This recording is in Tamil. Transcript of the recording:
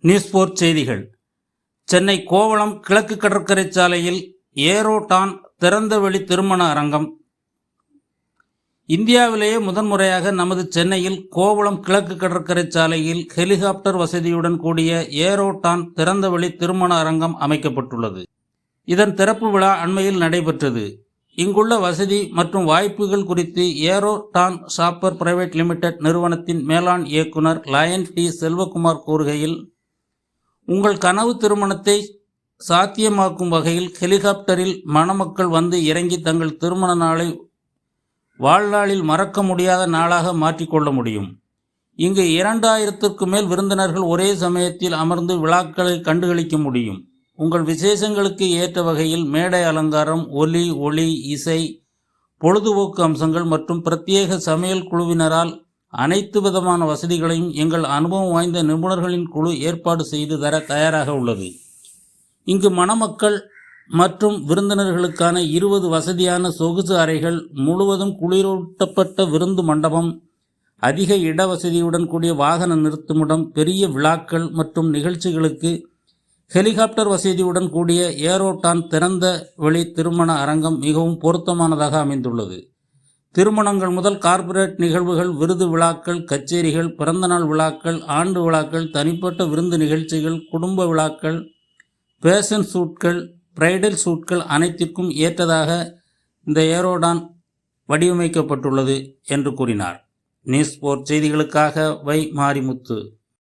நியூஸ் போர் செய்திகள். சென்னை கோவளம் கிழக்கு கடற்கரை சாலையில் ஏரோடான் திறந்தவெளி திருமண அரங்கம். இந்தியாவிலேயே முதன்முறையாக நமது சென்னையில் கோவளம் கிழக்கு கடற்கரை சாலையில் ஹெலிகாப்டர் வசதியுடன் கூடிய ஏரோடான் திறந்தவெளி திருமண அரங்கம் அமைக்கப்பட்டுள்ளது. இதன் திறப்பு விழா அண்மையில் நடைபெற்றது. இங்குள்ள வசதி மற்றும் வாய்ப்புகள் குறித்து ஏரோ டான் ஷாப்பர் பிரைவேட் லிமிடெட் நிறுவனத்தின் மேலாண் இயக்குனர் லயன் டி செல்வகுமார் கூறுகையில் உங்கள் கனவு திருமணத்தை சாத்தியமாக்கும் வகையில் ஹெலிகாப்டரில் மணமக்கள் வந்து இறங்கி தங்கள் திருமண நாளை வாழ்நாளில் மறக்க முடியாத நாளாக மாற்றிக்கொள்ள முடியும். இங்கு இரண்டாயிரத்திற்கு மேல் விருந்தினர்கள் ஒரே சமயத்தில் அமர்ந்து விழாக்களை கண்டுகளிக்க முடியும். உங்கள் விசேஷங்களுக்கு ஏற்ற வகையில் மேடை அலங்காரம் ஒலி ஒளி இசை பொழுதுபோக்கு அம்சங்கள் மற்றும் பிரத்யேக சமையல் குழுவினரால் அனைத்து விதமான வசதிகளையும் எங்கள் அனுபவம் வாய்ந்த நிபுணர்களின் குழு ஏற்பாடு செய்து தர தயாராக உள்ளது. இங்கு மணமக்கள் மற்றும் விருந்தினர்களுக்கான இருபது வசதியான சொகுசு அறைகள் முழுவதும் குளிரூட்டப்பட்ட விருந்து மண்டபம் அதிக இடவசதியுடன் கூடிய வாகன நிறுத்துமிடம் பெரிய விழாக்கள் மற்றும் நிகழ்ச்சிகளுக்கு ஹெலிகாப்டர் வசதியுடன் கூடிய ஏரோட்டான் திறந்த வெளி திருமண அரங்கம் மிகவும் பொருத்தமானதாக அமைந்துள்ளது. திருமணங்கள் முதல் கார்ப்பரேட் நிகழ்வுகள் விருது விழாக்கள் கச்சேரிகள் பிறந்தநாள் விழாக்கள் ஆண்டு விழாக்கள் தனிப்பட்ட விருந்து நிகழ்ச்சிகள் குடும்ப விழாக்கள் பேஷன் சூட்கள் பிரைடல் சூட்கள் அனைத்திற்கும் ஏற்றதாக இந்த ஏரோடான் வடிவமைக்கப்பட்டுள்ளது என்று கூறினார். நியூஸ் போர் செய்திகளுக்காக வை மாரிமுத்து.